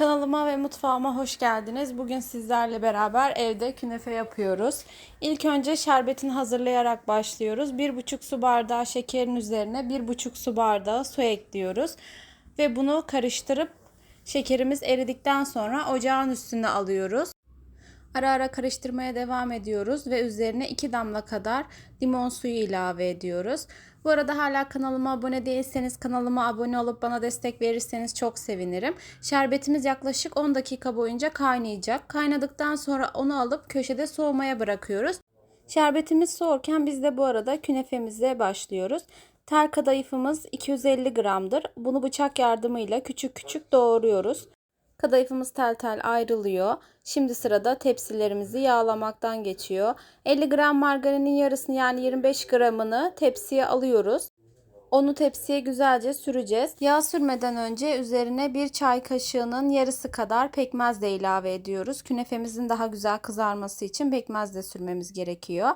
Kanalıma ve mutfağıma hoş geldiniz. Bugün sizlerle beraber evde künefe yapıyoruz. İlk önce şerbetini hazırlayarak başlıyoruz. 1,5 su bardağı şekerin üzerine 1,5 su bardağı su ekliyoruz. Ve bunu karıştırıp şekerimiz eridikten sonra ocağın üstüne alıyoruz. Ara ara karıştırmaya devam ediyoruz ve üzerine 2 damla kadar limon suyu ilave ediyoruz. Bu arada hala kanalıma abone değilseniz kanalıma abone olup bana destek verirseniz çok sevinirim. Şerbetimiz yaklaşık 10 dakika boyunca kaynayacak. Kaynadıktan sonra onu alıp köşede soğumaya bırakıyoruz. Şerbetimiz soğurken biz de bu arada künefemize başlıyoruz. Tel kadayıfımız 250 gramdır. Bunu bıçak yardımıyla küçük küçük doğruyoruz. Kadayıfımız tel tel ayrılıyor. Şimdi sırada tepsilerimizi yağlamaktan geçiyor. 50 gram margarinin yarısını yani 25 gramını tepsiye alıyoruz. Onu tepsiye güzelce süreceğiz. Yağ sürmeden önce üzerine bir çay kaşığının yarısı kadar pekmez de ilave ediyoruz. Künefemizin daha güzel kızarması için pekmez de sürmemiz gerekiyor.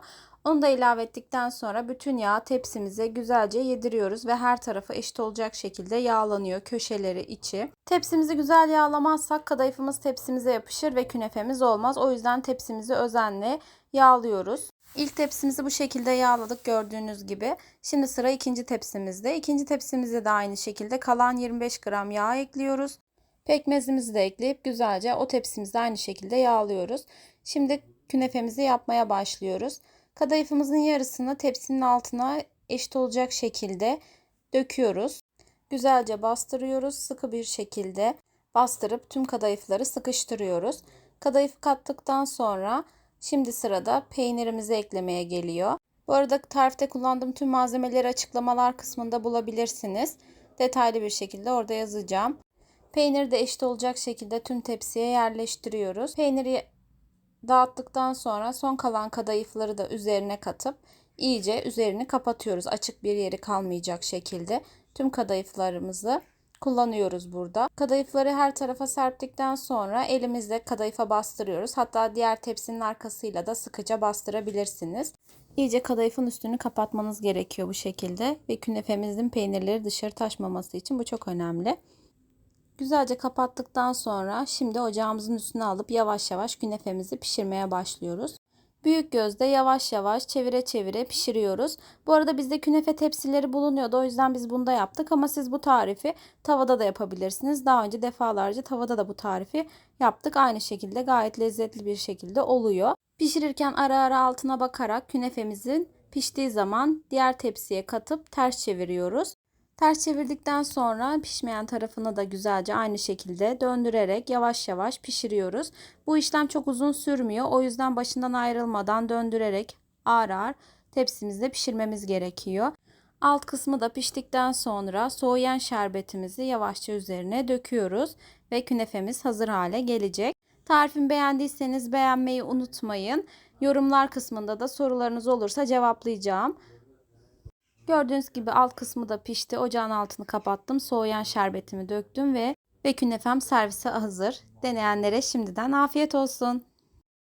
Onu da ilave ettikten sonra bütün yağı tepsimize güzelce yediriyoruz ve her tarafı eşit olacak şekilde yağlanıyor köşeleri içi. Tepsimizi güzel yağlamazsak kadayıfımız tepsimize yapışır ve künefemiz olmaz. O yüzden tepsimizi özenle yağlıyoruz. İlk tepsimizi bu şekilde yağladık gördüğünüz gibi. Şimdi sıra ikinci tepsimizde. İkinci tepsimizde de aynı şekilde kalan 25 gram yağ ekliyoruz. Pekmezimizi de ekleyip güzelce o tepsimizde aynı şekilde yağlıyoruz. Şimdi künefemizi yapmaya başlıyoruz. Kadayıfımızın yarısını tepsinin altına eşit olacak şekilde döküyoruz. Güzelce bastırıyoruz. Sıkı bir şekilde bastırıp tüm kadayıfları sıkıştırıyoruz. Kadayıf kattıktan sonra şimdi sırada peynirimizi eklemeye geliyor. Bu arada tarifte kullandığım tüm malzemeleri açıklamalar kısmında bulabilirsiniz. Detaylı bir şekilde orada yazacağım. Peyniri de eşit olacak şekilde tüm tepsiye yerleştiriyoruz. Peyniri dağıttıktan sonra son kalan kadayıfları da üzerine katıp iyice üzerini kapatıyoruz. Açık bir yeri kalmayacak şekilde tüm kadayıflarımızı kullanıyoruz burada. Kadayıfları her tarafa serptikten sonra elimizle kadayıfa bastırıyoruz. Hatta diğer tepsinin arkasıyla da sıkıca bastırabilirsiniz. İyice kadayıfın üstünü kapatmanız gerekiyor bu şekilde ve künefemizin peynirleri dışarı taşmaması için bu çok önemli. Güzelce kapattıktan sonra şimdi ocağımızın üstüne alıp yavaş yavaş künefemizi pişirmeye başlıyoruz. Büyük gözde yavaş yavaş çevire çevire pişiriyoruz. Bu arada bizde künefe tepsileri bulunuyordu. O yüzden biz bunda yaptık ama siz bu tarifi tavada da yapabilirsiniz. Daha önce defalarca tavada da bu tarifi yaptık. Aynı şekilde gayet lezzetli bir şekilde oluyor. Pişirirken ara ara altına bakarak künefemizin piştiği zaman diğer tepsiye katıp ters çeviriyoruz. Ters çevirdikten sonra pişmeyen tarafını da güzelce aynı şekilde döndürerek yavaş yavaş pişiriyoruz. Bu işlem çok uzun sürmüyor. O yüzden başından ayrılmadan döndürerek ağır ağır tepsimizde pişirmemiz gerekiyor. Alt kısmı da piştikten sonra soğuyan şerbetimizi yavaşça üzerine döküyoruz ve künefemiz hazır hale gelecek. Tarifimi beğendiyseniz beğenmeyi unutmayın. Yorumlar kısmında da sorularınız olursa cevaplayacağım. Gördüğünüz gibi alt kısmı da pişti. Ocağın altını kapattım. Soğuyan şerbetimi döktüm ve ve künefem servise hazır. Deneyenlere şimdiden afiyet olsun.